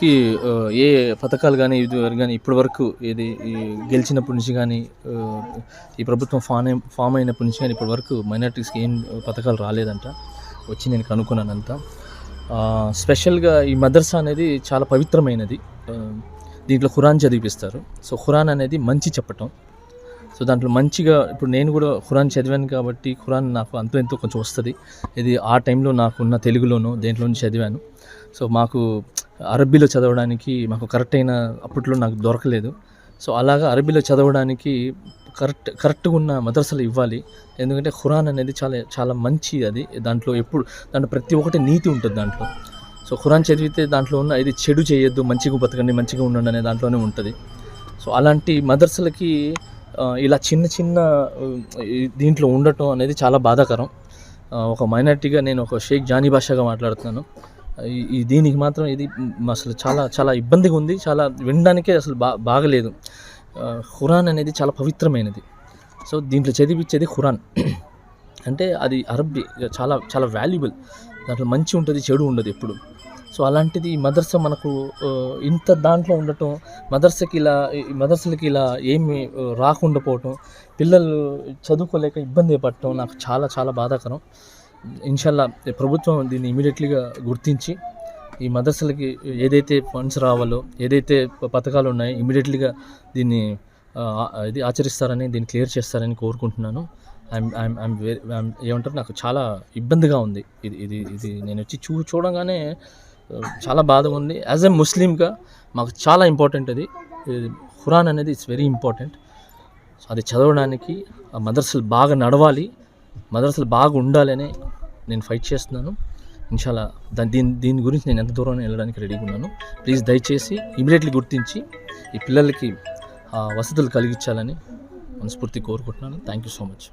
కి ఏ పథకాలు కానీ ఇది కానీ ఇప్పటి వరకు ఏది ఈ గెలిచినప్పటి నుంచి కానీ ఈ ప్రభుత్వం ఫామ్ ఫామ్ అయినప్పటి నుంచి కానీ ఇప్పటి వరకు మైనార్టీస్కి ఏం పథకాలు రాలేదంట. వచ్చి నేను కనుక్కున్నానంతా స్పెషల్గా ఈ మదర్సా అనేది చాలా పవిత్రమైనది. దీంట్లో ఖురాన్ చదివిపిస్తారు. సో ఖురాన్ అనేది మంచి చెప్పటం. సో దాంట్లో మంచిగా ఇప్పుడు నేను కూడా ఖురాన్ చదివాను కాబట్టి ఖురాన్ నాకు అంతో ఎంతో కొంచెం వస్తుంది. ఇది ఆ టైంలో నాకున్న తెలుగులోనూ దేంట్లో నుంచి చదివాను. సో మాకు అరబ్బీలో చదవడానికి మాకు కరెక్ట్ అయిన అప్పట్లో నాకు దొరకలేదు. సో అలాగా అరబీలో చదవడానికి కరెక్ట్ కరెక్ట్గా ఉన్న మదర్సలు ఇవ్వాలి. ఎందుకంటే ఖురాన్ అనేది చాలా చాలా మంచి అది. దాంట్లో ఎప్పుడు దాంట్లో ప్రతి ఒక్కటి నీతి ఉంటుంది దాంట్లో. సో ఖురాన్ చదివితే దాంట్లో ఉన్న ఇది చెడు చేయొద్దు మంచిగా బతకండి మంచిగా ఉండండి అనే దాంట్లోనే ఉంటుంది. సో అలాంటి మదర్సలకి ఇలా చిన్న చిన్న దీంట్లో ఉండటం అనేది చాలా బాధాకరం. ఒక మైనార్టీగా నేను ఒక షేక్ జానీ భాషగా మాట్లాడుతున్నాను. ఈ- దీనికి మాత్రం ఇది అసలు చాలా చాలా ఇబ్బందిగా ఉంది. చాలా వినడానికే అసలు బా బాగలేదు. ఖురాన్ అనేది చాలా పవిత్రమైనది. సో దీంట్లో చదివించేది ఖురాన్. అంటే అది అరబ్బీ చాలా చాలా వాల్యుబుల్. దాంట్లో మంచి ఉంటుంది చెడు ఉండదు ఎప్పుడు. సో అలాంటిది ఈ మదర్స మనకు ఇంత దాంట్లో ఉండటం మదర్సకి ఇలా ఈ మదర్సలకి ఇలా ఏమి రాకుండా పోవటం పిల్లలు చదువుకోలేక ఇబ్బంది పడటం నాకు చాలా చాలా బాధాకరం. ఇన్షాల్లా ప్రభుత్వం దీన్ని ఇమీడియట్లీగా గుర్తించి ఈ మదర్సలకి ఏదైతే ఫండ్స్ రావాలో ఏదైతే పథకాలు ఉన్నాయో ఇమీడియట్లీగా దీన్ని ఇది ఆచరిస్తారని దీన్ని క్లియర్ చేస్తారని కోరుకుంటున్నాను. ఐమ్ ఐమ్ ఐమ్ వెరీ ఏమంటారు? నాకు చాలా ఇబ్బందిగా ఉంది. ఇది ఇది ఇది నేను వచ్చి చూ చూడగానే చాలా బాధగా ఉంది. యాజ్ ఎ ముస్లింగా మాకు చాలా ఇంపార్టెంట్ అది. ఇది ఖురాన్ అనేది ఇట్స్ వెరీ ఇంపార్టెంట్ అది చదవడానికి ఆ మదర్సలు బాగా నడవాలి. మదర్సలు బాగా ఉండాలని నేను ఫైట్ చేస్తున్నాను. ఇన్షాలా దాని దీని దీని గురించి నేను ఎంత దూరం వెళ్ళడానికి రెడీగా ఉన్నాను. ప్లీజ్ దయచేసి ఇమీడియట్లీ గుర్తించి ఈ పిల్లలకి వసతులు కలిగించాలని మనస్ఫూర్తి కోరుకుంటున్నాను. Thank you so much